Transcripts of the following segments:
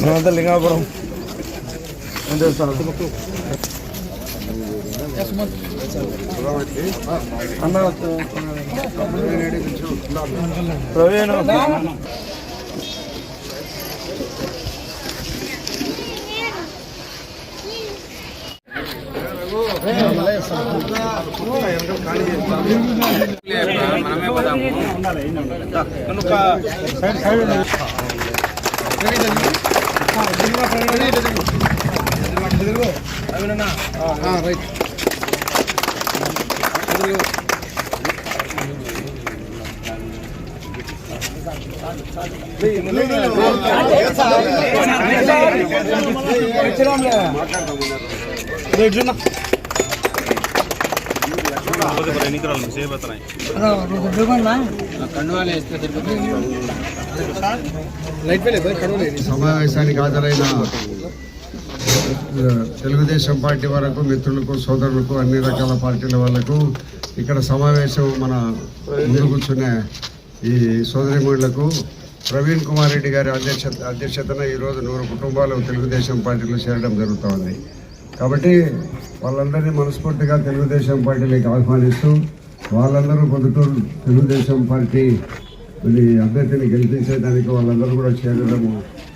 మనమంతా లింగాపురం. అన్న ప్రవీణ్. మనమే పోదాము కనుక సైడ్ సైడ్ రైట్ ఎట్లున్నా సమావేశానికి హాజరైన తెలుగుదేశం పార్టీ వరకు మిత్రులకు సోదరులకు అన్ని రకాల పార్టీల వాళ్ళకు ఇక్కడ సమావేశం మన ముందు కూర్చునే ఈ సోదరిమణులకు ప్రవీణ్ కుమార్ రెడ్డి గారి అధ్యక్షత అధ్యక్షతన ఈరోజు నూరు కుటుంబాలు తెలుగుదేశం పార్టీలో చేరడం జరుగుతోంది కాబట్టి వాళ్ళందరినీ మనస్ఫూర్తిగా తెలుగుదేశం పార్టీలోకి ఆహ్వానిస్తూ వాళ్ళందరూ పొద్దుటూరు తెలుగుదేశం పార్టీ మరి అభ్యర్థిని గెలిపించేదానికి వాళ్ళందరూ కూడా చేరడము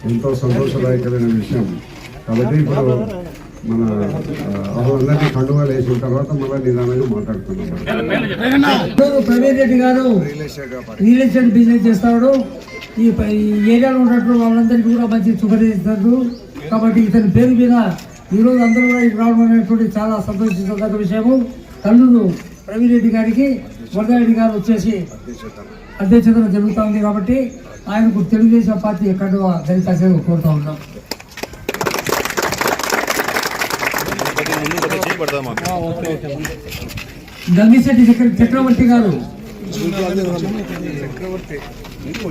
ఎంతో సంతోషదాయకమైన విషయం. కాబట్టి ఇప్పుడు మన ఆ, వాళ్ళందరినీ కండువాలు వేసిన తర్వాత మళ్ళీ నిదానంగా మాట్లాడుతున్నాం ప్రవీణ్ రెడ్డి గారు? రియల్ ఎస్టేట్ బిజినెస్ చేస్తాడు. ఈ ఏరియాలో ఉన్నట్టు వాళ్ళందరికీ కూడా మంచి శుభ్రతిస్తాడు కాబట్టి ఇతని పేరు మీద ఈరోజు అందరూ కూడా ఇక్కడ రావడం అనేటువంటి చాలా సంతోషించదగ్గ విషయము. కల్లూరు ప్రవీణ్ రెడ్డి గారికి వరదారెడ్డి గారు వచ్చేసి అధ్యక్షతన జరుగుతూ ఉంది కాబట్టి ఆయనకు తెలుగుదేశం పార్టీ ఎక్కడ ధరితాసేవ కోరుతా ఉన్నాం. గంగిశెట్టి చక్ర చక్రవర్తి గారు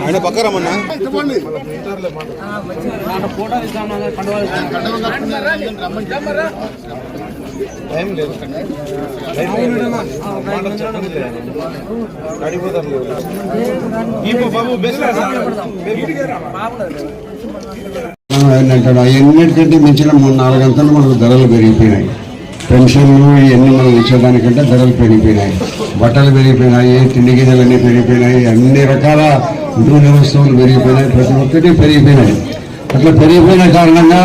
ఆయన పక్క రమ్మన్నా టైం లేదు ఏంటంటే మించిన మూడు నాలుగు గంటలు మనకు ధరలు పెరిగిపోయినాయి. పెన్షన్లు ఇవన్నీ మనం ఇచ్చేదానికంటే ధరలు పెరిగిపోయినాయి. బట్టలు పెరిగిపోయినాయి తిండి గిన్నెలన్నీ పెరిగిపోయినాయి అన్ని రకాల నూనె వస్తువులు పెరిగిపోయినాయి ప్రతి ఒక్కటి పెరిగిపోయినాయి. అట్లా పెరిగిపోయిన కారణంగా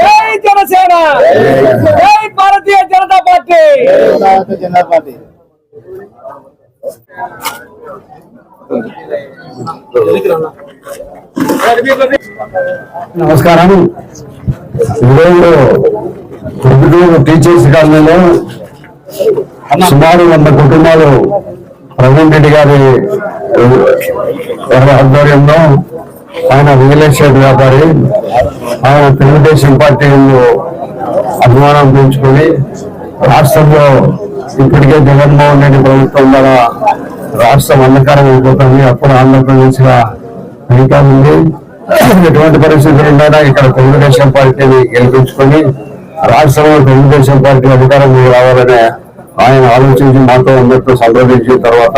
జై జనసేన! జై భారతీయ జనతా పార్టీ! నమస్కారం. ఈరోజు ప్రొద్దుటూరు టీచర్స్ కాలనీలో సుమారు వంద కుటుంబాలు ప్రవీణ్ రెడ్డి గారి గారి ఆధ్వర్యంలో ఆయన రియల్ ఎస్టేట్ వ్యాపారి ఆయన తెలుగుదేశం పార్టీ అభిమానం పెంచుకొని రాష్ట్రంలో ఇప్పటికే జగన్మోహన్ రెడ్డి ప్రభుత్వం ద్వారా రాష్ట్రం అంధకారం అయిపోతుంది. అప్పుడు ఆంధ్రప్రదేశ్గా ఉంది ఎటువంటి పరిస్థితులు ఉన్నారా ఇక్కడ తెలుగుదేశం పార్టీని గెలిపించుకొని రాష్ట్రంలో తెలుగుదేశం పార్టీ అధికారం రావాలనే ఆయన ఆలోచించి మాతో అందరితో సంప్రదించిన తర్వాత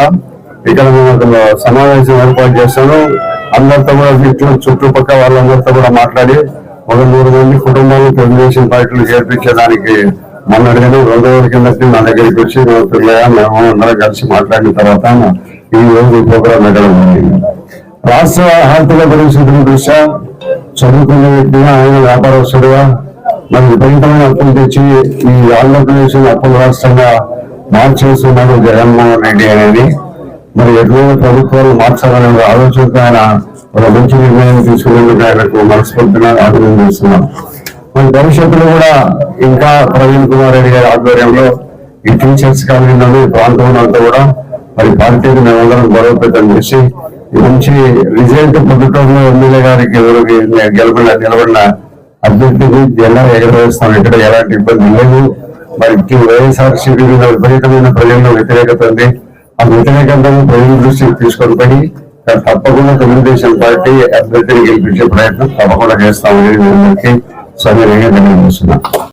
ఇక్కడ మేము సమావేశం ఏర్పాటు చేస్తాను అందరితో కూడా ఇట్లు చుట్టుపక్కల వాళ్ళందరితో కూడా మాట్లాడి ఒక నూరు మంది కుటుంబాలు తెలుగుదేశం పార్టీలు చేర్పించడానికి మొన్న అడిగాను రెండు రోజుల కిందకి నా దగ్గరికి వచ్చి మేము మేము అందరం కలిసి మాట్లాడిన తర్వాత ఈ రోజు ఈ ప్రోగ్రాం పెట్టడం జరిగింది. రాష్ట్ర ఆర్థిక పరిస్థితుల దృష్ట్యా చదువుకున్న వ్యక్తిగా ఆయన వ్యాపారస్తుడుగా మరి విపరీతమైన అప్పులు తెచ్చి ఈ ఆంధ్రప్రదేశ్ అప్పుల రాష్ట్రంగా మార్చేస్తున్నాడు జగన్మోహన్ రెడ్డి అనేది. మరి ఎటువంటి ప్రభుత్వాలు మార్చాలనే ఆలోచనతో ఆయన ఒక మంచి నిర్ణయం తీసుకునేందుకు ఆయనకు మనస్ఫూర్తిగా అభినందిస్తున్నాం మన భవిష్యత్తులో కూడా ఇంకా ప్రవీణ్ కుమార్ రెడ్డి గారి ఆధ్వర్యంలో ఈ టీచర్స్ కాలనీలోని ఈ ప్రాంతంలో అంతా కూడా మరి పార్టీని మేమందరం బలోపేతం చేసి మంచి రిజల్ట్ పొందడంలో ఎమ్మెల్యే గారికి ఎవరికి గెలబడిన నిలబడిన అభ్యర్థికి ఎలా ఎగరవేస్తాం? ఇక్కడ ఎలాంటి ఇబ్బంది లేదు. మరి వైఎస్ఆర్ సిపి మీద విపరీతమైన ప్రజల్లో వ్యతిరేకత ఉంది. ఆ వ్యతిరేకతను ప్రజల దృష్టికి తీసుకొని తప్పకుండా తెలుగుదేశం పార్టీ అభ్యర్థిని గెలిపించే ప్రయత్నం తప్పకుండా చేస్తామని మీ అందరికీ సవినయంగా తెలియజేస్తున్నాం